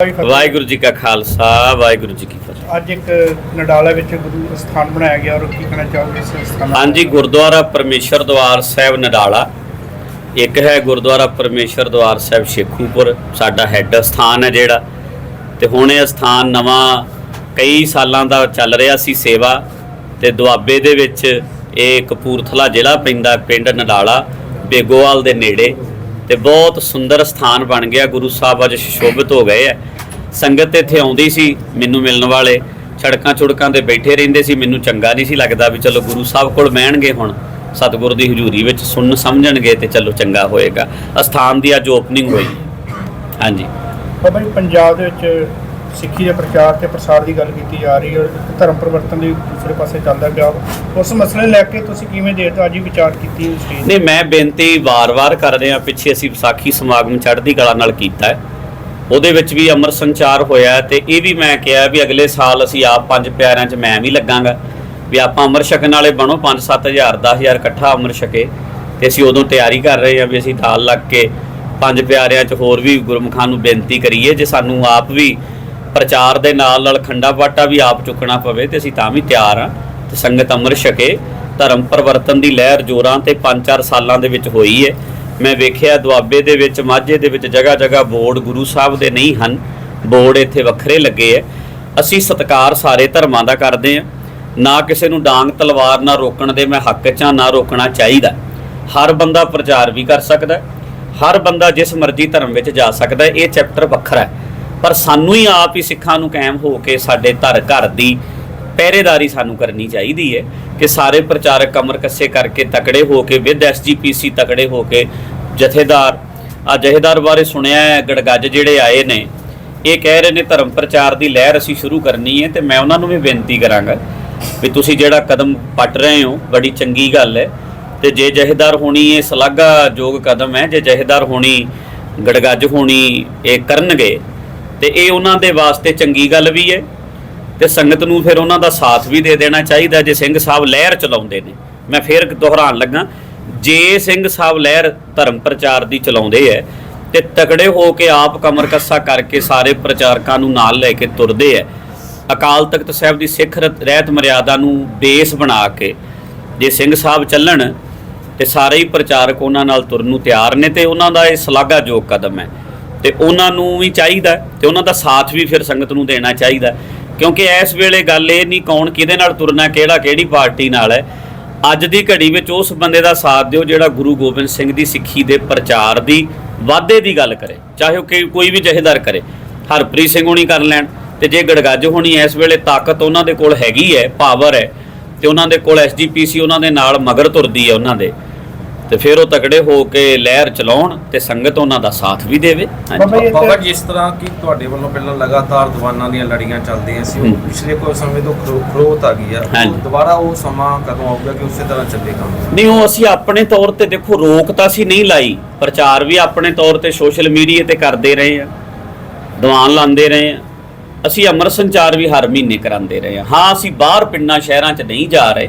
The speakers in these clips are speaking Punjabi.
ਵਾਹਿਗੁਰੂ ਜੀ ਕਾ ਖਾਲਸਾ ਵਾਹਿਗੁਰੂ ਜੀ ਕੀ ਫਤਿਹ। ਅੱਜ ਇੱਕ ਨਡਾਲਾ ਵਿੱਚ ਗੁਰੂ ਸਥਾਨ ਬਣਾਇਆ ਗਿਆ ਔਰ ਕੀ ਕਹਿਣਾ ਚਾਹੋਗੇ ਇਸ ਸਥਾਨ? ਹਾਂਜੀ ਗੁਰਦੁਆਰਾ ਪਰਮੇਸ਼ਰ ਦਵਾਰ ਸਾਹਿਬ ਨਡਾਲਾ। ਇੱਕ ਹੈ ਗੁਰਦੁਆਰਾ ਪਰਮੇਸ਼ਰ ਦਵਾਰ ਸਾਹਿਬ ਸ਼ੇਖੂਪੁਰ ਸਾਡਾ ਹੈੱਡ ਸਥਾਨ ਹੈ ਜਿਹੜਾ। ਤੇ ਹੁਣ ਇਹ ਸਥਾਨ ਨਵਾਂ ਕਈ ਸਾਲਾਂ ਦਾ ਚੱਲ ਰਿਹਾ ਸੀ ਸੇਵਾ। ਤੇ ਦੁਆਬੇ ਦੇ ਵਿੱਚ ਇਹ ਕਪੂਰਥਲਾ ਜ਼ਿਲ੍ਹਾ ਪੈਂਦਾ ਪਿੰਡ ਨਡਾਲਾ ਬੇਗੋਵਾਲ ਦੇ ਨੇੜੇ। ਤੇ ਬਹੁਤ ਸੁੰਦਰ ਸਥਾਨ ਬਣ ਗਿਆ। ਗੁਰੂ ਸਾਹਿਬ ਅੱਜ ਸ਼ੋਭਿਤ ਹੋ ਗਏ ਹੈ। ਸੰਗਤ ਇੱਥੇ ਆਉਂਦੀ ਸੀ, ਮੈਨੂੰ ਮਿਲਣ ਵਾਲੇ। ਸੜਕਾਂ ਛੁੜਕਾਂ ਤੇ ਬੈਠੇ ਰਹਿੰਦੇ ਸੀ, ਮੈਨੂੰ ਚੰਗਾ ਨਹੀਂ ਸੀ ਲੱਗਦਾ ਵੀ ਚਲੋ ਗੁਰੂ ਸਾਹਿਬ ਕੋਲ ਬਹਿਣਗੇ ਹੁਣ। ਸਤਿਗੁਰ ਦੀ ਹਜ਼ੂਰੀ ਵਿੱਚ ਸੁਣ ਸਮਝਣਗੇ ਤੇ ਚਲੋ ਚੰਗਾ ਹੋਏਗਾ। ਅਸਥਾਨ ਦੀ ਅੱਜ ਓਪਨਿੰਗ ਹੋਈ। ਹਾਂਜੀ। ਬਾਬਾ ਜੀ ਪੰਜਾਬ ਦੇ ਵਿੱਚ ਸਿੱਖੀ ਦੇ ਪ੍ਰਚਾਰ ਤੇ ਪ੍ਰਸਾਰ ਦੀ ਗੱਲ ਕੀਤੀ ਜਾ ਰਹੀ ਹੈ ਧਰਮ ਪਰਿਵਰਤਨ ਦੀ ਦੂਸਰੇ ਪਾਸੇ ਚੱਲਦਾ ਪਿਆ। ਉਸ ਮਸਲੇ ਲੈ ਕੇ ਤੁਸੀਂ ਕਿਵੇਂ ਦੇਖਦੇ ਹੋ ਅੱਜ ਹੀ ਵਿਚਾਰ ਕੀਤੀ ਉਸ ਚੀਜ਼ ਨਹੀਂ, ਮੈਂ ਬੇਨਤੀ ਵਾਰ-ਵਾਰ ਕਰ ਰਿਹਾ, ਪਿੱਛੇ ਅਸੀਂ ਵਿਸਾਖੀ ਸਮਾਗਮ ਚੜ੍ਹਦੀ ਕਲਾ ਨਾਲ ਕੀਤਾ ਹੈ। ਉਹਦੇ ਵਿੱਚ ਵੀ ਅਮਰ ਸੰਚਾਰ ਹੋਇਆ ਤੇ ਇਹ ਵੀ ਮੈਂ ਕਿਹਾ ਵੀ ਅਗਲੇ ਸਾਲ ਅਸੀਂ ਆਪ ਪੰਜ ਪਿਆਰਿਆਂ 'ਚ ਮੈਂ ਵੀ ਲੱਗਾਂਗਾ ਵੀ ਆਪਾਂ ਅਮਰ ਛਕਣ ਵਾਲੇ ਬਣੋ 5-7000 10000 ਇਕੱਠਾ ਅਮਰ ਛਕੇ ਤੇ ਅਸੀਂ ਉਦੋਂ ਤਿਆਰੀ ਕਰ ਰਹੇ ਹਾਂ ਵੀ ਅਸੀਂ ਢਾਲ ਲੱਗ ਕੇ ਪੰਜ ਪਿਆਰਿਆਂ 'ਚ ਹੋਰ ਵੀ ਗੁਰਮੁਖਾਂ ਨੂੰ ਬੇਨਤੀ ਕਰੀਏ ਜੇ ਸਾਨੂੰ ਆਪ ਵੀ ਪ੍ਰਚਾਰ ਦੇ ਨਾਲ ਨਾਲ ਖੰਡਾ ਬਾਟਾ ਵੀ ਆਪ ਚੁੱਕਣਾ ਪਵੇ ਤੇ ਅਸੀਂ ਤਾਂ ਵੀ ਤਿਆਰ ਹਾਂ। ਤੇ ਸੰਗਤ ਅੰਮ੍ਰਿਤ ਛਕੇ, ਧਰਮ ਪਰਿਵਰਤਨ ਦੀ ਲਹਿਰ ਜੋਰਾਂ ਤੇ 5-4 ਸਾਲਾਂ ਦੇ ਵਿੱਚ ਹੋਈ ਹੈ ਮੈਂ ਵੇਖਿਆ ਦੁਆਬੇ ਦੇ ਵਿੱਚ, ਮਾਝੇ ਦੇ ਵਿੱਚ ਜਗ੍ਹਾ ਜਗ੍ਹਾ ਬੋਰਡ ਗੁਰੂ ਸਾਹਿਬ ਦੇ ਨਹੀਂ ਹਨ। ਬੋਰਡ ਇੱਥੇ ਵੱਖਰੇ ਲੱਗੇ ਐ। ਅਸੀਂ ਸਤਕਾਰ ਸਾਰੇ ਧਰਮਾਂ ਦਾ ਕਰਦੇ ਹਾਂ। ਨਾ ਕਿਸੇ ਨੂੰ ਡਾਂਗ ਤਲਵਾਰ ਨਾ ਰੋਕਣ ਦੇ ਮੈਂ ਹੱਕ 'ਚ ਨਾ ਰੋਕਣਾ ਚਾਹੀਦਾ। ਹਰ ਬੰਦਾ ਪ੍ਰਚਾਰ ਵੀ ਕਰ ਸਕਦਾ। ਹਰ ਬੰਦਾ ਜਿਸ ਮਰਜ਼ੀ ਧਰਮ ਵਿੱਚ ਜਾ ਸਕਦਾ, ਇਹ ਚੈਪਟਰ ਵੱਖਰਾ ਹੈ ਪਰ ਸਾਨੂੰ ਹੀ ਆਪ ਹੀ ਸਿੱਖਾਂ ਨੂੰ ਕਾਇਮ ਹੋ ਕੇ ਸਾਡੇ ਧਰ ਘਰ ਦੀ ਪਹਿਰੇਦਾਰੀ ਸਾਨੂੰ ਕਰਨੀ ਚਾਹੀਦੀ ਹੈ ਕਿ ਸਾਰੇ ਪ੍ਰਚਾਰਕ ਕਮਰ ਕੱਸੇ ਕਰਕੇ ਤਕੜੇ ਹੋ ਕੇ ਵਿਦ ਐਸਜੀਪੀਸੀ ਤਕੜੇ ਹੋ ਕੇ ਜਥੇਦਾਰ, ਆ ਜਥੇਦਾਰ ਬਾਰੇ ਸੁਣਿਆ ਹੈ, ਗੜਗੱਜ ਜਿਹੜੇ ਆਏ ਨੇ, ਇਹ ਕਹਿ ਰਹੇ ਨੇ ਧਰਮ ਪ੍ਰਚਾਰ ਦੀ ਲਹਿਰ ਅਸੀਂ ਸ਼ੁਰੂ ਕਰਨੀ ਹੈ ਤੇ ਮੈਂ ਉਹਨਾਂ ਨੂੰ ਵੀ ਬੇਨਤੀ ਕਰਾਂਗਾ ਵੀ ਤੁਸੀਂ ਜਿਹੜਾ ਕਦਮ ਪੱਟ ਰਹੇ ਹੋ, ਬੜੀ ਚੰਗੀ ਗੱਲ ਹੈ ਤੇ ਜੇ ਜਥੇਦਾਰ ਹੋਣੀ ਇਹ ਸ਼ਲਾਘਾਯੋਗ ਕਦਮ ਹੈ, ਜੇ ਜਥੇਦਾਰ ਹੋਣੀ, ਗੜਗੱਜ ਹੋਣੀ ਇਹ ਕਰਨਗੇ ਤੇ ਇਹ ਉਹਨਾਂ ਦੇ ਵਾਸਤੇ ਚੰਗੀ ਗੱਲ ਵੀ ਹੈ ਤੇ ਸੰਗਤ ਨੂੰ ਫਿਰ ਉਹਨਾਂ ਦਾ ਸਾਥ ਵੀ ਦੇ ਦੇਣਾ ਚਾਹੀਦਾ ਜੇ ਸਿੰਘ ਸਾਹਿਬ ਲਹਿਰ ਚਲਾਉਂਦੇ ਨੇ। ਮੈਂ ਫਿਰ ਦੁਹਰਾਉਣ ਲੱਗਾ, ਜੇ ਸਿੰਘ ਸਾਹਿਬ ਲਹਿਰ ਧਰਮ ਪ੍ਰਚਾਰ ਦੀ ਚਲਾਉਂਦੇ ਐ ਤੇ ਤਕੜੇ ਹੋ ਕੇ ਆਪ ਕਮਰ ਕੱਸਾ ਕਰਕੇ ਸਾਰੇ ਪ੍ਰਚਾਰਕਾਂ ਨੂੰ ਨਾਲ ਲੈ ਕੇ ਤੁਰਦੇ ਐ ਅਕਾਲ ਤਖਤ ਸਾਹਿਬ ਦੀ ਸਿੱਖ ਰ- ਰਹਿਤ ਮਰਿਆਦਾ ਨੂੰ ਬੇਸ ਬਣਾ ਕੇ ਜੇ ਸਿੰਘ ਸਾਹਿਬ ਚੱਲਣ ਤੇ ਸਾਰੇ ਹੀ ਪ੍ਰਚਾਰਕ ਉਹਨਾਂ ਨਾਲ ਤੁਰਨ ਨੂੰ ਤਿਆਰ ਨੇ ਤੇ ਉਹਨਾਂ ਦਾ ਇਹ ਸ਼ਲਾਘਾਯੋਗ ਕਦਮ ਹੈ। ਤੇ ਉਹਨਾਂ ਨੂੰ ਵੀ ਚਾਹੀਦਾ ਹੈ ਤੇ ਉਹਨਾਂ ਦਾ ਸਾਥ ਵੀ ਫਿਰ ਸੰਗਤ ਨੂੰ ਦੇਣਾ ਚਾਹੀਦਾ ਕਿਉਂਕਿ ਇਸ ਵੇਲੇ ਗੱਲ ਇਹ ਨਹੀਂ ਕੌਣ ਕਿਹਦੇ ਨਾਲ ਤੁਰਨਾ, ਕਿਹੜਾ, ਕਿਹੜੀ ਪਾਰਟੀ ਨਾਲ ਹੈ। ਅੱਜ ਦੀ ਘੜੀ ਵਿੱਚ ਉਸ ਬੰਦੇ ਦਾ ਸਾਥ ਦਿਓ ਜਿਹੜਾ ਗੁਰੂ ਗੋਬਿੰਦ ਸਿੰਘ ਦੀ ਸਿੱਖੀ ਦੇ ਪ੍ਰਚਾਰ ਦੀ ਵਾਧੇ ਦੀ ਗੱਲ ਕਰੇ, ਚਾਹੇ ਉਹ ਕਿ- ਕੋਈ ਵੀ ਜਹੇਦਾਰ ਕਰੇ। ਹਰਪ੍ਰੀਤ ਸਿੰਘ ਹੋਣੀ ਕਰ ਲੈਣ ਤੇ ਜੇ ਗੜਗੱਜ ਹੋਣੀ ਇਸ ਵੇਲੇ ਤਾਕਤ ਉਹਨਾਂ ਦੇ ਕੋਲ ਹੈਗੀ ਹੈ, ਪਾਵਰ ਹੈ ਤੇ ਉਹਨਾਂ ਦੇ ਕੋਲ ਐਸਜੀਪੀਸੀ ਉਹਨਾਂ ਦੇ ਨਾਲ ਮਗਰ ਤੁਰਦੀ ਹੈ ਉਹਨਾਂ ਦੇ। ਤੇ ਫਿਰ ਉਹ ਤਕੜੇ ਹੋ ਕੇ ਲਹਿਰ ਚਲਾਉਣ ਤੇ ਸੰਗਤ ਉਹਨਾਂ ਦਾ ਸਾਥ ਵੀ ਦੇਵੇ। ਬਾਬਾ ਜਿਸ ਤਰ੍ਹਾਂ ਕਿ ਤੁਹਾਡੇ ਵੱਲੋਂ ਪਹਿਲਾਂ ਲਗਾਤਾਰ ਦੀਵਾਨਾਂ ਦੀਆਂ ਲੜੀਆਂ ਚੱਲਦੀਆਂ ਸੀ ਉਹ ਹੂੰ। ਪਿਛਲੇ ਕੋਈ ਸਮੇਂ ਤੋਂ ਖਰੋਤ ਆ ਗਈ ਆ। ਦੁਬਾਰਾ ਉਹ ਸਮਾਂ ਕਦੋਂ ਆਊਗਾ ਕਿ ਉਸੇ ਤਰ੍ਹਾਂ ਚੱਲੇ ਕੰਮ? ਨਹੀਂ ਉਹ ਅਸੀਂ ਆਪਣੇ ਤੌਰ ਤੇ ਦੇਖੋ ਰੋਕ ਤਾਂ ਅਸੀਂ ਨਹੀਂ ਲਾਈ। ਪ੍ਰਚਾਰ ਵੀ ਆਪਣੇ ਤੌਰ ਤੇ ਸੋਸ਼ਲ ਮੀਡੀਆ ਤੇ ਕਰਦੇ ਰਹੇ ਆ। ਦੀਵਾਨ ਲਾਉਂਦੇ ਰਹੇ ਆ। ਅਸੀਂ ਅਮਰ ਸੰਚਾਰ ਵੀ ਹਰ ਮਹੀਨੇ ਕਰਾਉਂਦੇ ਰਹੇ ਆ। ਹਾਂ ਅਸੀਂ ਬਾਹਰ ਪਿੰਡਾਂ ਸ਼ਹਿਰਾਂ 'ਚ ਨਹੀਂ ਜਾ ਰਹੇ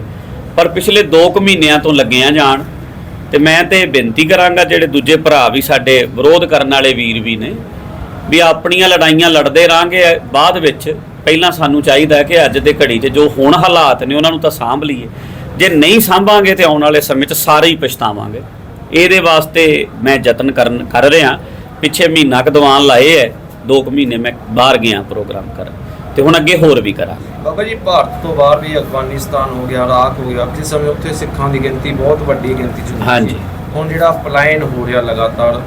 ਪਰ ਪਿਛਲੇ 2 ਕੁ ਮਹੀਨਿਆਂ ਤੋਂ ਲੱਗੇ ਆ ਜਾਣ ਤੇ ਮੈਂ ਤੇ ਬੇਨਤੀ ਕਰਾਂਗਾ ਜਿਹੜੇ ਦੂਜੇ ਭਰਾ ਵੀ ਸਾਡੇ ਵਿਰੋਧ ਕਰਨ ਵਾਲੇ ਵੀਰ ਵੀ ਨੇ, ਵੀ ਆਪਣੀਆਂ ਲੜਾਈਆਂ ਲੜਦੇ ਰਾਂਗੇ ਬਾਅਦ ਵਿੱਚ ਪਹਿਲਾਂ ਸਾਨੂੰ ਚਾਹੀਦਾ ਕਿ ਅੱਜ ਦੇ ਘੜੀ 'ਚ ਜੋ ਹੁਣ ਹਾਲਾਤ ਨੇ ਉਹਨਾਂ ਨੂੰ ਤਾਂ ਸਾਂਭ ਲਈਏ। ਜੇ ਨਹੀਂ ਸਾਂਭਾਂਗੇ ਤੇ ਆਉਣ ਵਾਲੇ ਸਮੇਂ 'ਚ ਸਾਰੇ ਹੀ ਪਛਤਾਵਾਂਗੇ। ਇਹਦੇ ਵਾਸਤੇ ਮੈਂ ਯਤਨ ਕਰਨ, ਕਰ ਰਿਹਾ। ਪਿੱਛੇ ਮਹੀਨਾ ਕੁ ਦੀਵਾਨ ਲਾਏ ਐ ਦੋ ਕੁ ਮਹੀਨੇ ਮੈਂ ਬਾਹਰ ਗਿਆ ਪ੍ਰੋਗਰਾਮ ਕਰਨ। ਤੇ ਹੁਣ ਅੱਗੇ ਹੋਰ ਵੀ ਕਰਾਂਗੇ ਬਾਬਾ ਜੀ ਭਾਰਤ ਤੋਂ ਬਾਹਰ ਵੀ ਅਫਗਾਨਿਸਤਾਨ ਹੋ ਗਿਆ ਇਰਾਕ ਹੋ ਗਿਆ ਕਿਸੇ ਸਮੇਂ ਉੱਥੇ ਸਿੱਖਾਂ ਦੀ ਗਿਣਤੀ ਬਹੁਤ ਵੱਡੀ ਗਿਣਤੀ ਚ ਹੁੰਦੀ ਸੀ। ਹਾਂਜੀ। ਹੁਣ ਜਿਹੜਾ ਪਲਾਇਨ ਹੋ ਰਿਹਾ ਲਗਾਤਾਰ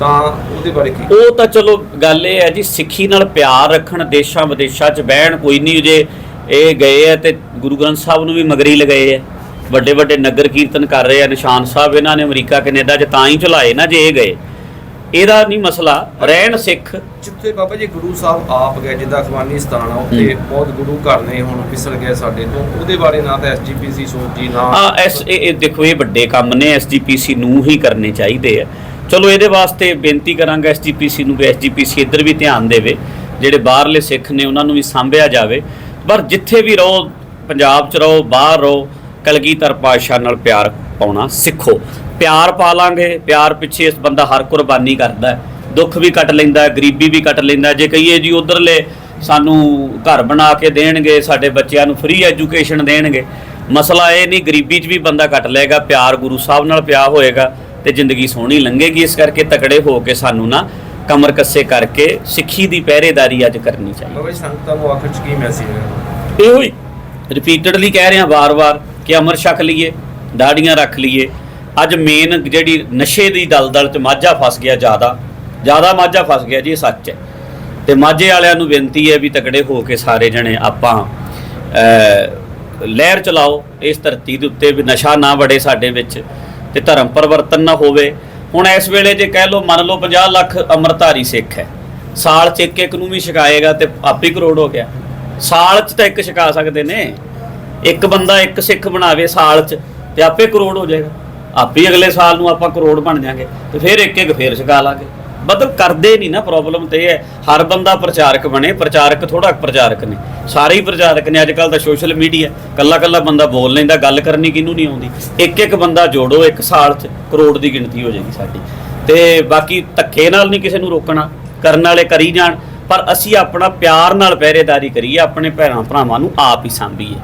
ਤਾਂ ਉਹਦੇ ਬਾਰੇ ਕੀ ਉਹ ਤਾਂ ਚਲੋ ਗੱਲ ਇਹ ਹੈ ਜੀ ਸਿੱਖੀ ਨਾਲ ਪਿਆਰ ਰੱਖਣ ਦੇਸ਼ਾਂ ਵਿਦੇਸ਼ਾਂ 'ਚ ਬਹਿਣ ਕੋਈ ਨਹੀਂ ਜੇ ਇਹ ਗਏ ਆ ਤੇ ਗੁਰੂ ਗ੍ਰੰਥ ਸਾਹਿਬ ਨੂੰ ਵੀ ਮਗਰੀ ਲਗਾਏ ਆ ਵੱਡੇ ਵੱਡੇ ਨਗਰ ਕੀਰਤਨ ਕਰ ਰਹੇ ਆ ਨਿਸ਼ਾਨ ਸਾਹਿਬ ਇਹਨਾਂ ਨੇ ਅਮਰੀਕਾ ਕੈਨੇਡਾ 'ਚ ਤਾਂ ਹੀ ਚਲਾਏ ਨਾ ਜੇ ਇਹ ਗਏ ਇਹਦਾ ਨਹੀਂ ਮਸਲਾ ਰਹਿਣ ਸਿੱਖ। ਜਿੱਥੇ ਬਾਬਾ ਜੀ ਗੁਰੂ ਸਾਹਿਬ ਆਪ ਗਏ ਜਿੱਦਾਂ ਅਫਗਾਨਿਸਤਾਨ ਆ ਉੱਥੇ ਬਹੁਤ ਗੁਰੂ ਘਰ ਨੇ ਹੁਣ ਪਿਸਲ ਗਏ ਸਾਡੇ ਤੋਂ ਉਹਦੇ ਬਾਰੇ ਨਾ ਤਾਂ ਐਸਜੀਪੀਸੀ ਸੋਚੀ ਨਾ ਆ ਐਸ ਇਹ ਦੇਖੋ ਇਹ ਵੱਡੇ ਕੰਮ ਨੇ ਐਸਜੀਪੀਸੀ ਨੂੰ ਹੀ ਕਰਨੇ ਚਾਹੀਦੇ ਆ। ਚਲੋ ਇਹਦੇ ਵਾਸਤੇ ਬੇਨਤੀ ਕਰਾਂਗਾ ਐਸਜੀਪੀਸੀ ਨੂੰ ਵੀ ਐਸਜੀਪੀਸੀ ਇੱਧਰ ਵੀ ਧਿਆਨ ਦੇਵੇ ਜਿਹੜੇ ਬਾਹਰਲੇ ਸਿੱਖ ਨੇ ਉਹਨਾਂ ਨੂੰ ਵੀ ਸਾਂਭਿਆ ਜਾਵੇ। ਪਰ ਜਿੱਥੇ ਵੀ ਰਹੋ ਪੰਜਾਬ 'ਚ ਰਹੋ ਬਾਹਰ ਰਹੋ ਕਲਗੀਧਰ ਪਾਤਸ਼ਾਹ ਨਾਲ ਪਿਆਰ ਪਾਉਣਾ ਸਿੱਖੋ। ਪਿਆਰ ਪਾ ਲਾਂਗੇ ਪਿਆਰ ਪਿੱਛੇ ਇਸ ਬੰਦਾ ਹਰ ਕੁਰਬਾਨੀ ਕਰਦਾ ਹੈ। ਦੁੱਖ ਵੀ ਕੱਟ ਲੈਂਦਾ ਗਰੀਬੀ ਵੀ ਕੱਟ ਲੈਂਦਾ ਜੇ ਕਹੀਏ ਜੀ ਉਧਰਲੇ ਸਾਨੂੰ ਘਰ ਬਣਾ ਕੇ ਦੇਣਗੇ ਸਾਡੇ ਬੱਚਿਆਂ ਨੂੰ ਫ੍ਰੀ ਐਜੂਕੇਸ਼ਨ ਦੇਣਗੇ ਮਸਲਾ ਇਹ ਨਹੀਂ ਗਰੀਬੀ 'ਚ ਵੀ ਬੰਦਾ ਕੱਟ ਲਏਗਾ ਪਿਆਰ ਗੁਰੂ ਸਾਹਿਬ ਨਾਲ ਪਿਆ ਹੋਏਗਾ ਤੇ ਜ਼ਿੰਦਗੀ ਸੋਹਣੀ ਲੰਘੇਗੀ। ਇਸ ਕਰਕੇ ਤਕੜੇ ਹੋ ਕੇ ਸਾਨੂੰ ਨਾ ਕਮਰ ਕੱਸੇ ਕਰਕੇ ਸਿੱਖੀ ਦੀ ਪਹਿਰੇਦਾਰੀ ਅੱਜ ਕਰਨੀ ਚਾਹੀਦੀ। ਬਾਬਾ ਜੀ ਸੰਗਤਾਂ ਨੂੰ ਆਖਰ ਚ ਕੀ ਮੈਸੇਜ ਹੈ? ਇਹੋ ਹੀ ਰਿਪੀਟਡਲੀ ਕਹਿ ਰਿਹਾ ਵਾਰ-ਵਾਰ ਕਿ ਅਮਰ ਛਕ ਲਈਏ ਦਾੜੀਆਂ ਰੱਖ ਲਈਏ ਅੱਜ ਮੇਨ ਜਿਹੜੀ ਨਸ਼ੇ ਦੀ ਦਲਦਲ ਚ ਮਾਝਾ ਫਸ ਗਿਆ ਜ਼ਿਆਦਾ ਜ਼ਿਆਦਾ ਮਾਝਾ ਫਸ ਗਿਆ ਜੀ, ਇਹ ਸੱਚ ਹੈ। ਤੇ ਮਾਝੇ ਵਾਲਿਆਂ ਨੂੰ ਬੇਨਤੀ ਹੈ ਵੀ ਤਕੜੇ ਹੋ ਕੇ ਸਾਰੇ ਜਣੇ ਆਪਾਂ ਲਹਿਰ ਚਲਾਓ ਇਸ ਧਰਤੀ ਦੇ ਉੱਤੇ ਵੀ ਨਸ਼ਾ ਨਾ ਵੜੇ ਸਾਡੇ ਵਿੱਚ ਤੇ ਧਰਮ ਪਰਿਵਰਤਨ ਨਾ ਹੋਵੇ। ਹੁਣ ਇਸ ਵੇਲੇ ਜੇ ਕਹਿ ਲਓ, ਮੰਨ ਲਓ 50 ਲੱਖ ਅੰਮ੍ਰਿਤਧਾਰੀ ਸਿੱਖ ਹੈ। ਸਾਲ ਚ ਇੱਕ ਇੱਕ ਨੂੰ ਵੀ ਛਕਾਏਗਾ ਤੇ ਆਪੇ ਕਰੋੜ ਹੋ ਗਿਆ। ਸਾਲ ਚ ਤਾਂ ਇੱਕ ਛਕਾ ਸਕਦੇ ਨੇ। ਇੱਕ ਬੰਦਾ ਇੱਕ ਸਿੱਖ ਬਣਾਵੇ ਸਾਲ ਚ ਤੇ ਆਪੇ ਕਰੋੜ ਹੋ ਜਾਏਗਾ। ਆਪੇ ਅਗਲੇ ਸਾਲ ਨੂੰ ਆਪਾਂ ਕਰੋੜ ਬਣ ਜਾਾਂਗੇ ਤੇ ਫਿਰ ਇੱਕ ਇੱਕ ਫੇਰ ਛਕਾ ਲਾਂਗੇ। ਮਤਲਬ ਕਰਦੇ ਨਹੀਂ ਨਾ ਪ੍ਰੋਬਲਮ ਤੇ ਇਹ ਹੈ, ਹਰ ਬੰਦਾ ਪ੍ਰਚਾਰਕ ਬਣੇ, ਪ੍ਰਚਾਰਕ ਥੋੜਾ ਪ੍ਰਚਾਰਕ ਨੇ। ਸਾਰੇ ਹੀ ਪ੍ਰਚਾਰਕ ਨੇ, ਅੱਜ ਕੱਲ ਦਾ ਸੋਸ਼ਲ ਮੀਡੀਆ ਕੱਲਾ ਕੱਲਾ ਬੰਦਾ ਬੋਲ ਲੈਂਦਾ, ਗੱਲ ਕਰਨੀ ਕਿਹਨੂੰ ਨਹੀਂ ਆਉਂਦੀ। ਇੱਕ ਇੱਕ ਬੰਦਾ ਜੋੜੋ ਇੱਕ ਸਾਲ ਚ, ਕਰੋੜ ਦੀ ਗਿਣਤੀ ਹੋ ਜਾਏਗੀ ਸਾਡੀ। ਤੇ ਬਾਕੀ ਧੱਕੇ ਨਾਲ ਨਹੀਂ ਕਿਸੇ ਨੂੰ ਰੋਕਣਾ, ਕਰਨ ਵਾਲੇ ਕਰੀ ਜਾਣ, ਪਰ ਅਸੀਂ ਆਪਣਾ ਪਿਆਰ ਨਾਲ ਪਹਿਰੇਦਾਰੀ ਕਰੀਏ, ਆਪਣੇ ਭੈਣਾਂ ਭਰਾਵਾਂ ਨੂੰ ਆਪ ਹੀ ਸਾਂਭੀਏ।